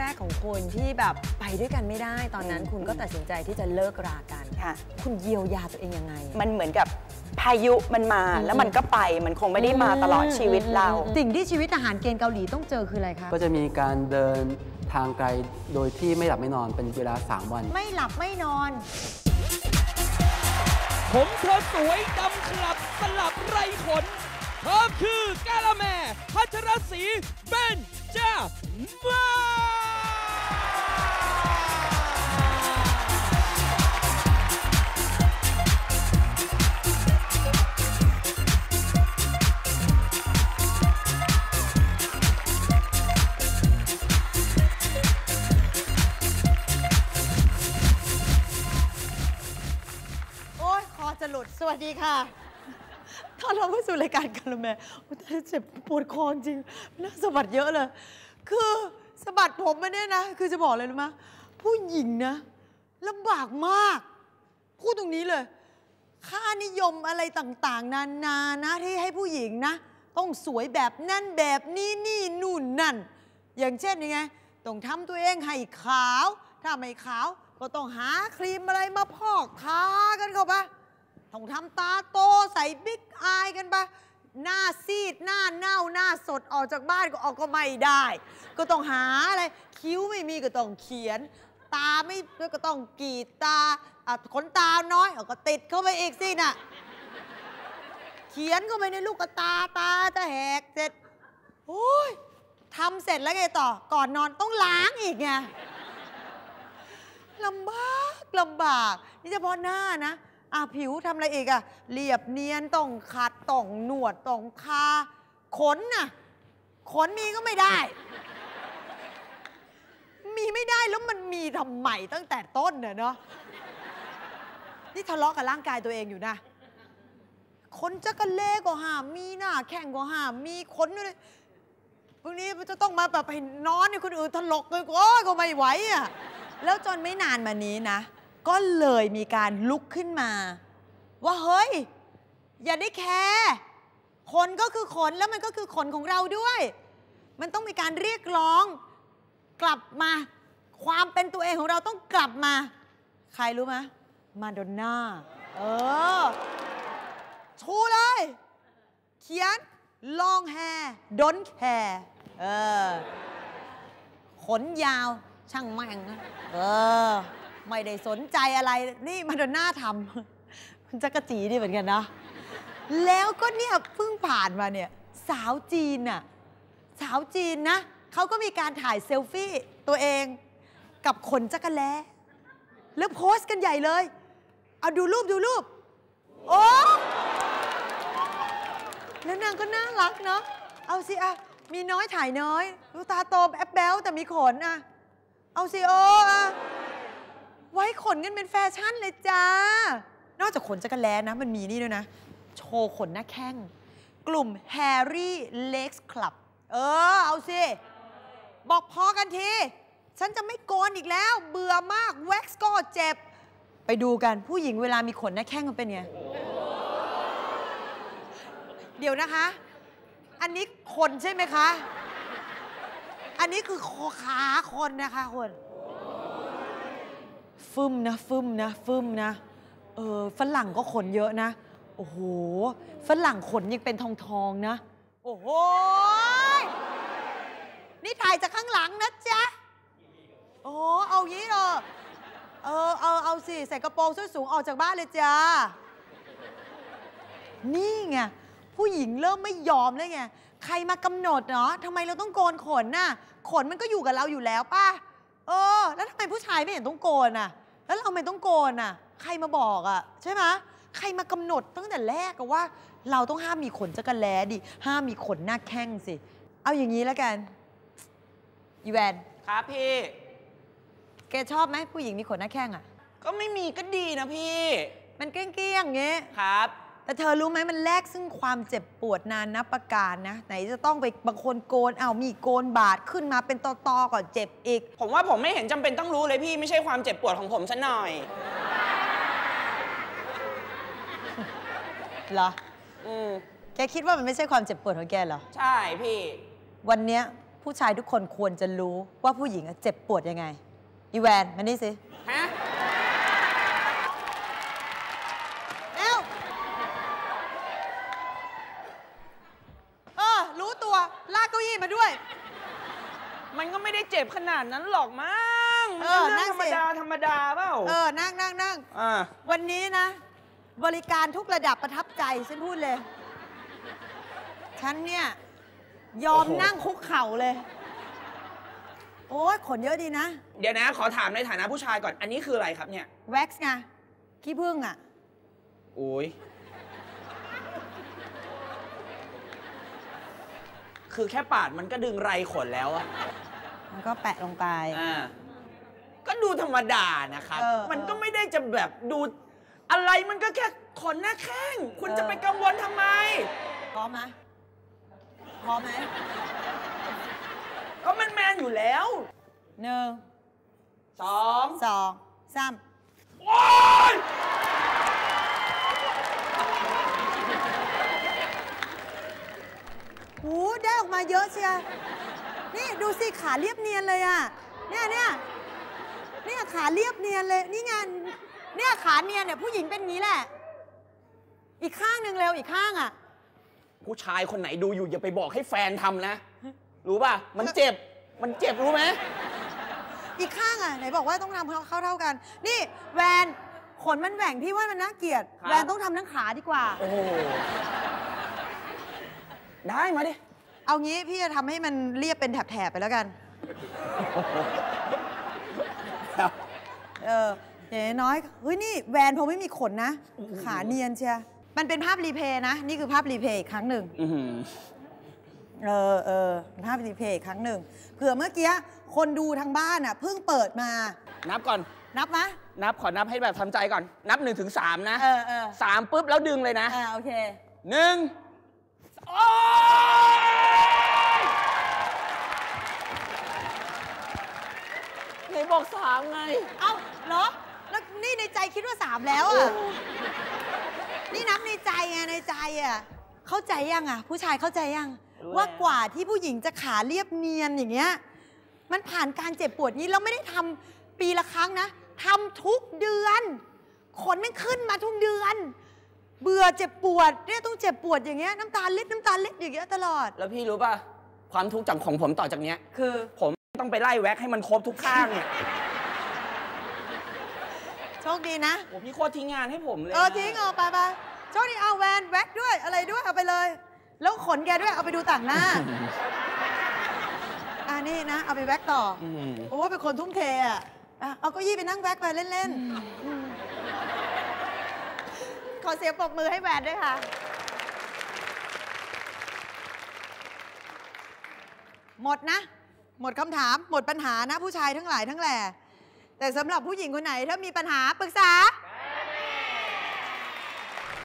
แรกของคุณที่แบบไปด้วยกันไม่ได้ ตอนนั้นอืมคุณก็ตัดสินใจที่จะเลิกรากัน ค่ะ คุณเยียวยาตัวเองยังไง มันเหมือนกับพายุมันมาอืมแล้วมันก็ไปมันคงไม่ได้มาตลอดชีวิตเรา สิ่งที่ชีวิตทหารเกณฑ์เกาหลีต้องเจอคืออะไรคะ ก็จะมีการเดินทางไกลโดยที่ไม่หลับไม่นอนเป็นเวลา 3 วัน ไม่หลับไม่นอน ผมเธอสวยดำขลับสลับไรขน เธอคือกาละแมพัชรศรีเบนจามา ดีค่ะต้อนรับเข้าสู่รายการกันละแม่โอ้ยตายแล้วเจ็บปวดคอจริงน่าสะบัดเยอะเลย คือสะบัดผมมาเนี่ยนะ คือจะบอกเลยรู้ไหมผู้หญิงนะลำบากมาก พูดตรงนี้เลย ค่านิยมอะไรต่างๆ นานานะที่ให้ผู้หญิงนะ ต้องสวยแบบนั่นแบบนี้นี่นู่นนั่น อย่างเช่นยังไงต้องทำตัวเองให้ขาว ถ้าไม่ขาวก็ต้องหาครีมอะไรมาพอกทากันเข้าไป ต้องทำตาโตใส่บิ๊กอายกันไปหน้าซีดหน้าเน่าหน้าสดออกจากบ้านก็ออกก็ไม่ได้ ก็ต้องหาอะไร คิ้วไม่มีก็ต้องเขียน ตาไม่ก็ต้องกรีดตาขนตาน้อยเอก็ติดเข้าไปอีกสิน่ะ เขียนเข้าไปในลูกตาตาจะแหกเสร็จโอ้ยทำเสร็จแล้วไงต่อก่อนนอนต้องล้างอีกไงลำบากลำบาก นี่เฉพาะหน้านะ อะผิวทำอะไรอีกอะเรียบเนียนต้องขัดต้องหนวดต้องทาขนน่ะขนมีก็ไม่ได้ มีไม่ได้แล้วมันมีทำไมตั้งแต่ต้นเนี่ยเนาะนี่ทะเลาะกับร่างกายตัวเองอยู่นะคนจักรเล่ก็ห้ามมีหน้าแข่งก็ห้ามมีขนด้วยพวกนี้มันจะต้องมาแบบให้นอนในคนอื่นถลกเลยก็โอ้ยก็ไม่ไหวอะแล้วจนไม่นานมานี้นะ ก็เลยมีการลุกขึ้นมา ว่าเฮ้ย อย่าได้แคร์ขนก็คือขนแล้วมันก็คือขนของเราด้วย มันต้องมีการเรียกร้องกลับมา ความเป็นตัวเองของเราต้องกลับมา ใครรู้ไหมมาดอนน่าเออ ชูเลย เขียน long hair don't care เออ ขนยาวช่างแม่งนะเออ ไม่ได้สนใจอะไรนี่มาดอนน่าทำคุณจักรจีดีเหมือนกันนะ แล้วก็เนี่ยเพิ่งผ่านมาเนี่ย สาวจีนน่ะสาวจีนนะเขาก็มีการถ่ายเซลฟี่ตัวเองกับขนจักรแล้แล้วโพสต์กันใหญ่เลย เอาดูรูปดูรูป โอ้แล้วนางก็น่ารักเนาะเอาสิอะมีน้อยถ่ายน้อย ดูตาโตแอบแบ๊วแต่มีขนอะเอาสิโออะ ไว้ขนกันเป็นแฟชั่นเลยจ้า นอกจากขนจักรแล้นะ มันมีนี่ด้วยนะ โชว์ขนหน้าแข้ง กลุ่ม Harry Legs Club เออ เอาสิ บอกพอกันที ฉันจะไม่โกนอีกแล้ว เบื่อมากแว็กซ์ก็เจ็บ ไปดูกันผู้หญิงเวลามีขนหน้าแข้งมันเป็นไง เดี๋ยวนะคะ อันนี้คนใช่ไหมคะ อันนี้คือคอขาคนนะคะคน ฟึมนะฟึมนะฟึมนะเออฝรั่งก็ขนเยอะนะ โอ้โหฝรั่งขนยังเป็นทองทองนะ โอ้โหนี่ถ่ายจากข้างหลังนะจ๊ะโอ้เอางี้เหรอเออเอาเอาสิใส่กระโปรงส้นสูงออกจากบ้านเลยจ้านี่ไงผู้หญิงเริ่มไม่ยอมเลยไงใครมากำหนดเนาะทำไมเราต้องโกนขนน่ะ ขนมันก็อยู่กับเราอยู่แล้วป่ะ เออ แล้วทำไมผู้ชายไม่เห็นต้องโกนอะ แล้วเราทำไมต้องโกนอะ ใครมาบอกอะ ใช่ไหมใครมากำหนดตั้งแต่แรกอะว่า เราต้องห้ามมีขนจักรแล้ดิ ห้ามมีขนหน้าแข้งสิ เอาอย่างนี้แล้วกันอีแวนครับพี่ แกชอบไหมผู้หญิงมีขนหน้าแข้งอะ ก็ไม่มีก็ดีนะพี่ มันเกลี้ยงๆอย่างเงี้ยครับ แต่เธอรู้ไหมมันแลกซึ่งความเจ็บปวดนานนับประการนะ ไหนจะต้องไปบางคนโกนเอาวมีโกนบาดขึ้นมาเป็นตอๆก่อนเจ็บอีก ผมว่าผมไม่เห็นจำเป็นต้องรู้เลยพี่ไม่ใช่ความเจ็บปวดของผมซะหน่อย เหรอ อืมแกคิดว่ามันไม่ใช่ความเจ็บปวดของแกเหรอ ใช่พี่ วันเนี้ยผู้ชายทุกคนควรจะรู้ว่าผู้หญิงอะเจ็บปวดยังไง อีแวนมานี่สิ ฮะ เอ้วเออ รู้ตัว ลากเก้าอี้มาด้วย มันก็ไม่ได้เจ็บขนาดนั้นหรอกมั้งมันเอก็อเรื่องนั่ธงรรมสิดาธรรมดาเปล่าเออนั่งนั่งนั่งอ่าวันนี้นะ บริการทุกระดับประทับใจฉันพูดเลย ฉันเนี่ย ยอมนั่งคุกเข่าเลย โอ้ยขนเยอะดีนะ เดี๋ยวนะ ขอถามในฐานะผู้ชายก่อนอันนี้คืออะไรครับเนี่ยแว็กซ์ไงขี้ผึ้งอะโอ้ยคือแค่ปาดมันก็ดึงไรขนแล้วอะ มันก็แปะลงไป อ่าก็ดูธรรมดานะครับเออมันก็ไม่ได้จะแบบดูอะไรมันก็แค่ขนหน้าแข้ง คุณเออ จะไปกังวลทำไม พร้อมไหมพร้อมไหมก็มันแมนอยู่แล้วหนึ่งสองสองสาม โอ้ย หูได้ออกมาเยอะเชียร์นี่ดูสิขาเรียบเนียนเลยอะ เนี่ยเนี่ยเนี่ยขาเรียบเนียนเลย นี่ไง เนี่ยขาเนียนเนี่ยผู้หญิงเป็นงี้แหละ อีกข้างหนึ่งเร็วอีกข้างอะ ผู้ชายคนไหนดูอยู่อย่าไปบอกให้แฟนทำนะ รู้ป่ะ มันเจ็บ มันเจ็บรู้ไหม อีกข้างอะไหนบอกว่าต้องทำเข้าเท่ากัน นี่แวนขนมันแหว่งพี่ว่ามันน่าเกลียด ครับ แวนต้องทำทั้งขาดีกว่า โอ้โห ได้มาดิ เอางี้พี่จะทำให้มันเรียบเป็นแถบๆไปแล้วกัน เอออย่างน้อยเฮ้ยนี่แวนผมไม่มีขนนะ ขาเนียนเชียร์มันเป็นภาพรีเพย์นะ นี่คือภาพรีเพย์อีกครั้งหนึ่งอื้อหือเออเออเป็นภาพรีเพย์อีกครั้งหนึ่งเผื่อเมื่อกี้คนดูทางบ้านอะเพิ่งเปิดมา นับก่อน นับมะนับขอนับให้แบบทำใจก่อน นับหนึ่งถึงสามนะเออเออสามปุ๊บแล้วดึงเลยนะอ่าโอเคหนึ่ง โอ้ยไหนบอกสามไง เอ้าเหรอ แล้วนี่ในใจคิดว่าสามแล้วอะ นี่นับในใจไงในใจอะ เข้าใจยังอะ ผู้ชายเข้าใจยังรู้แล้วว่ากว่าที่ผู้หญิงจะขาเรียบเนียนอย่างเงี้ย มันผ่านการเจ็บปวดนี้แล้วไม่ได้ทำปีละครั้งนะทำทุกเดือน ขนมันขึ้นมาทุกเดือน เบื่อเจ็บปวดเนี่ยต้องเจ็บปวดอย่างเงี้ยน้ำตาเล็ดน้ำตาเล็ดอย่างเงี้ยตลอด แล้วพี่รู้ป่ะ ความทุกข์จากของผมต่อจากเนี้ย คือ ผมต้องไปไล่แว็กให้มันครบทุกข้างเนี่ยโชคดีนะโอ้พี่โคตรทิ้งงานให้ผมเลยเออทิ้งเอาไปไปโชคดีเอาแวนแว็กด้วยอะไรด้วยเอาไปเลย แล้วขนแกด้วยเอาไปดูต่างหน้าอ่านี่นะ เอาไปแว็กต่อออืมโอ้เป็นคนทุ่มเทอะอะเอาเก็ยี่ไปนั่งแว็กไปเล่นๆ อืมขอเสียงปรบมือให้แวนด้วยค่ะ หมดนะ หมดคำถาม หมดปัญหานะผู้ชายทั้งหลายทั้งแหล่แต่สำหรับผู้หญิงคนไหนถ้ามีปัญหาปรึกษา